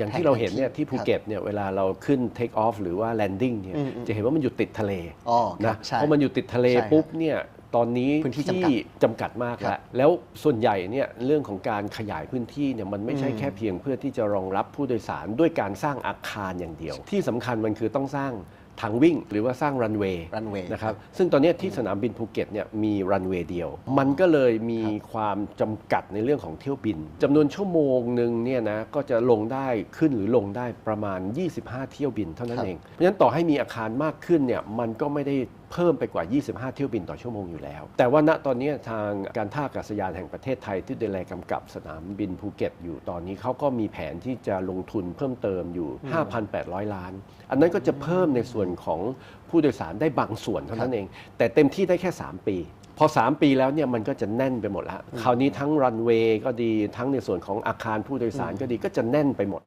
อย่างที่เราเห็นเนี่ยที่ภูเก็ตเนี่ยเวลาเราขึ้น take off หรือว่า landing เนี่ยอืมอืมจะเห็นว่ามันอยู่ติดทะเลอ๋อครันะบใช่เพราะมันอยู่ติดทะเลใช่ครับปุ๊บเนี่ยตอนนี้พื้นที่จำกัดจำกัดมากครัแล้วบแล้วส่วนใหญ่เนี่ยเรื่องของการขยายพื้นที่เนี่ยมันไม่ใช่อืมแค่เพียงเพื่อที่จะรองรับผู้โดยสารด้วยการสร้างอาคารอย่างเดียว ที่สำคัญมันคือต้องสร้าง ทางวิ่ง หรือว่าสร้างรันเวย์รันเวย์นะครับซึ่งตอนเนี้ยที่สนามบินภูเก็ตเนี่ยมีรันเวย์เดียว มันก็เลยมีความจำกัดในเรื่องของเที่ยวบินจำนวนชั่วโมงหนึ่งเนี่ยนะก็จะลงได้ขึ้นหรือลงได้ประมาณ 25 เที่ยวบินเท่านั้นครับ เอง เพราะฉะนั้นต่อให้มีอาคารมากขึ้นเนี่ยมันก็ไม่ได้เพิ่มไปกว่า 25 เที่ยวบินต่อชั่วโมงอยู่แล้ว แต่ว่าณตอนนี้ทางการท่าอากาศยานแห่งประเทศไทยที่ดูแลกำกับสนามบินภูเก็ตอยู่ตอนนี้เขาก็มีแผนที่จะลงทุนเพิ่มเติมอยู่ 5,800 ล้าน อันนั้นก็จะเพิ่มในส่วนของผู้โดยสารได้บางส่วนเท่านั้นเอง แต่เต็มที่ได้แค่ 3 ปี พอ 3 ปีแล้วเนี่ยมันก็จะแน่นไปหมดแล้วคราวนี้ทั้งรันเวย์ก็ดีทั้งในส่วนของอาคารผู้โดยสารก็ดีก็จะแน่นไปหมด